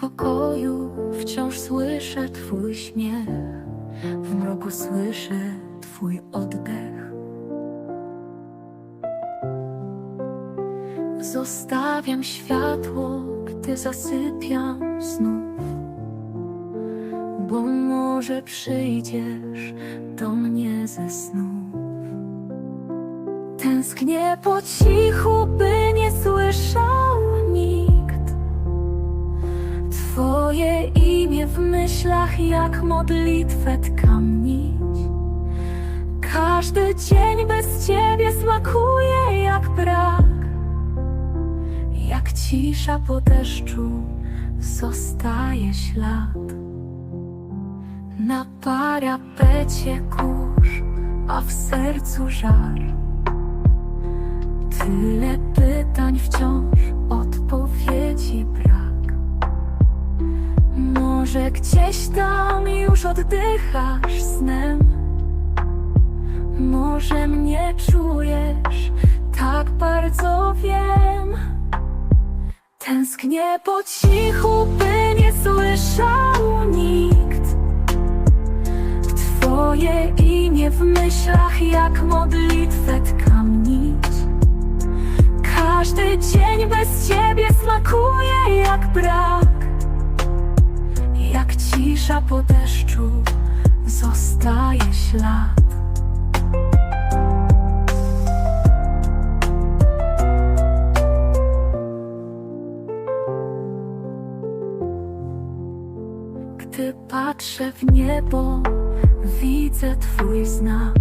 pokoju wciąż słyszę Twój śmiech, w mroku słyszę Twój oddech. Zostawiam światło, gdy zasypiam znów, bo może przyjdziesz do mnie ze snu. Tęsknię po cichu, by nie słyszał w myślach jak modlitwę tkam nić. Każdy dzień bez ciebie smakuje jak brak. Jak cisza po deszczu zostaje ślad. Na parapecie kurz, a w sercu żar. Tyle pytań gdzieś tam już oddychasz snem. Może mnie czujesz, tak bardzo wiem. Tęsknię po cichu, by nie słyszał nikt. Twoje imię w myślach jak modlitwę tkam nić. Każdy dzień bez ciebie smakuje jak brak. Cisza po deszczu zostaje ślad. Gdy patrzę w niebo, widzę Twój znak.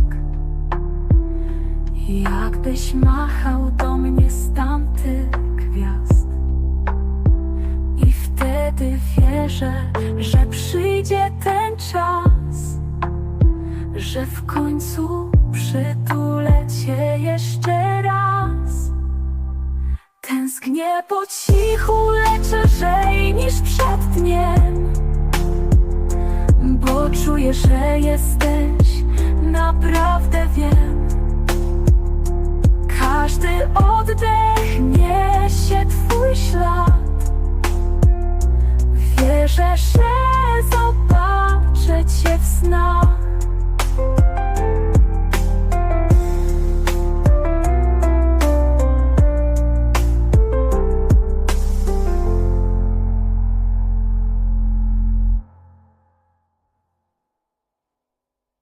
Jakbyś machał do mnie z tamtych gwiazd. Wtedy wierzę, że przyjdzie ten czas, że w końcu przytulę Cię jeszcze raz. Tęsknię po cichu, lecz lżej niż przed dniem. Bo czuję, że jesteś, naprawdę wiem. Każdy oddech Twój